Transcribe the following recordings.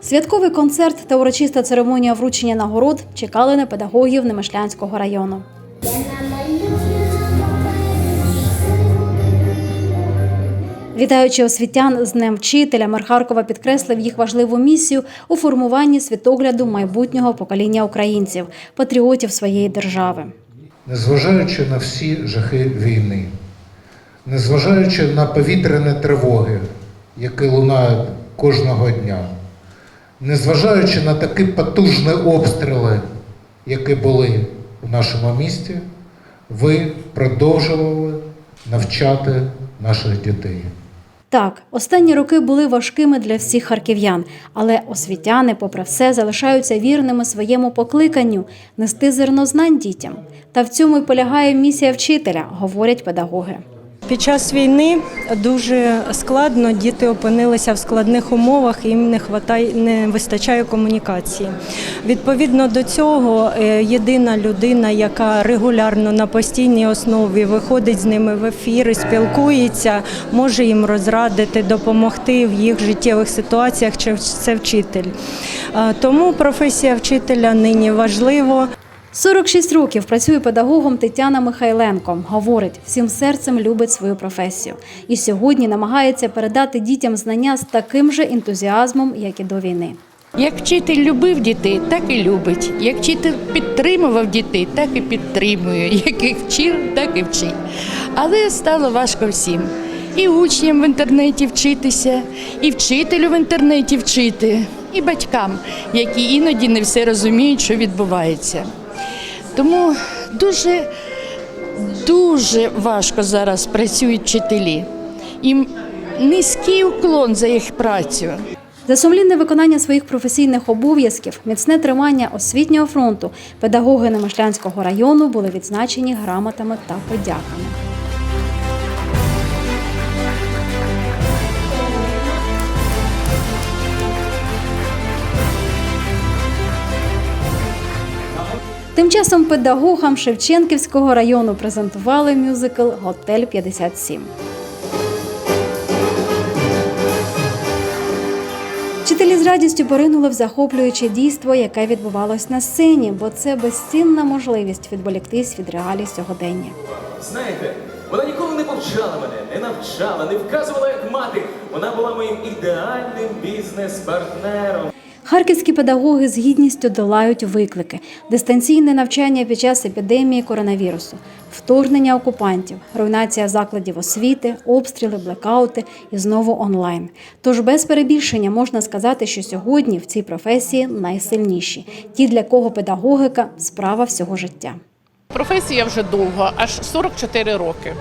Святковий концерт та урочиста церемонія вручення нагород чекали на педагогів Немишлянського району. Вітаючи освітян з Днем вчителя, мер Харкова підкреслив їх важливу місію у формуванні світогляду майбутнього покоління українців, патріотів своєї держави. незважаючи на всі жахи війни, незважаючи на повітряні тривоги, які лунають кожного дня, незважаючи на такі потужні обстріли, які були у нашому місті, ви продовжували навчати наших дітей. Так, останні роки були важкими для всіх харків'ян, але освітяни, попри все, залишаються вірними своєму покликанню нести зерно знань дітям. Та в цьому й полягає місія вчителя, говорять педагоги. Під час війни дуже складно діти опинилися в складних умовах, їм не хватає, не вистачає комунікації. Відповідно до цього, е, єдина людина, яка регулярно на постійній основі виходить з ними в ефір, і спілкується, може їм розрадити, допомогти в їх життєвих ситуаціях. чи Це вчитель. Е, Тому професія вчителя нині важлива. 46 років працює педагогом Тетяна Михайленко. Говорить, всім серцем любить свою професію. І сьогодні намагається передати дітям знання з таким же ентузіазмом, як і до війни. Як вчитель любив дітей, так і любить. Як вчитель підтримував дітей, так і підтримує. Як їх вчив, так і вчить. Але стало важко всім. І учням в інтернеті вчитися, і вчителю в інтернеті вчити, і батькам, які іноді не все розуміють, що відбувається. Тому дуже, дуже важко зараз працюють вчителі. Їм низький уклон за їх працю. За сумлінне виконання своїх професійних обов'язків, міцне тримання освітнього фронту, педагоги Немишлянського району були відзначені грамотами та подяками. Тим часом педагогам Шевченківського району презентували мюзикл Готель 57. Вчителі з радістю поринули в захоплююче дійство, яке відбувалось на сцені, бо це безцінна можливість відволіктись від реалій сьогодення. Знаєте, вона ніколи не повчала мене, не навчала, не вказувала як мати. Вона була моїм ідеальним бізнес-партнером. Харківські педагоги з гідністю долають виклики: дистанційне навчання під час епідемії коронавірусу, вторгнення окупантів, руйнація закладів освіти, обстріли, блекаути і знову онлайн. Тож без перебільшення можна сказати, що сьогодні в цій професії найсильніші ті, для кого педагогіка справа всього життя. Професія вже довго, аж 44 роки.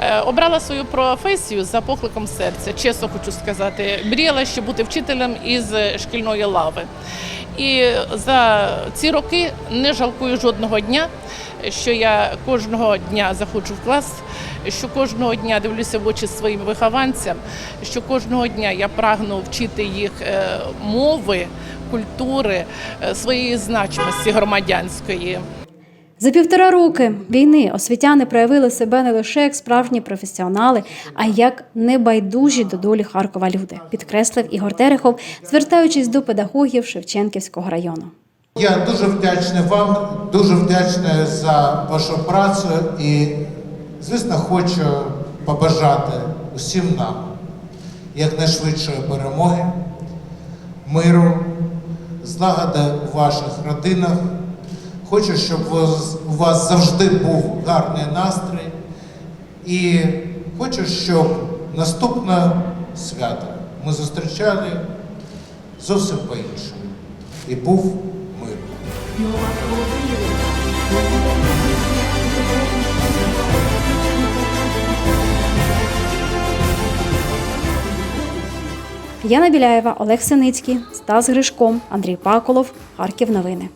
Е, Обрала свою професію за покликом серця, чесно хочу сказати. Мріяла ще бути вчителем із шкільної лави. І за ці роки не жалкую жодного дня, що я кожного дня заходжу в клас, що кожного дня дивлюся в очі своїм вихованцям, що кожного дня я прагну вчити їх е, мови, культури, е, своєї значимості громадянської. За півтора роки війни освітяни проявили себе не лише як справжні професіонали, а й як небайдужі до долі Харкова люди, підкреслив Ігор Терехов, звертаючись до педагогів Шевченківського району. Я дуже вдячний вам, дуже вдячний за вашу працю і, звісно, хочу побажати усім нам якнайшвидшої перемоги, миру, злагоди у ваших родинах. Хочу, щоб у вас- завжди був гарний настрій. І хочу, щоб наступне свято ми зустрічали зовсім по-іншому. І був мир. Яна Біляєва, Олег Синицький, Стас Гришко, Андрій Паколов, Харків. Новини.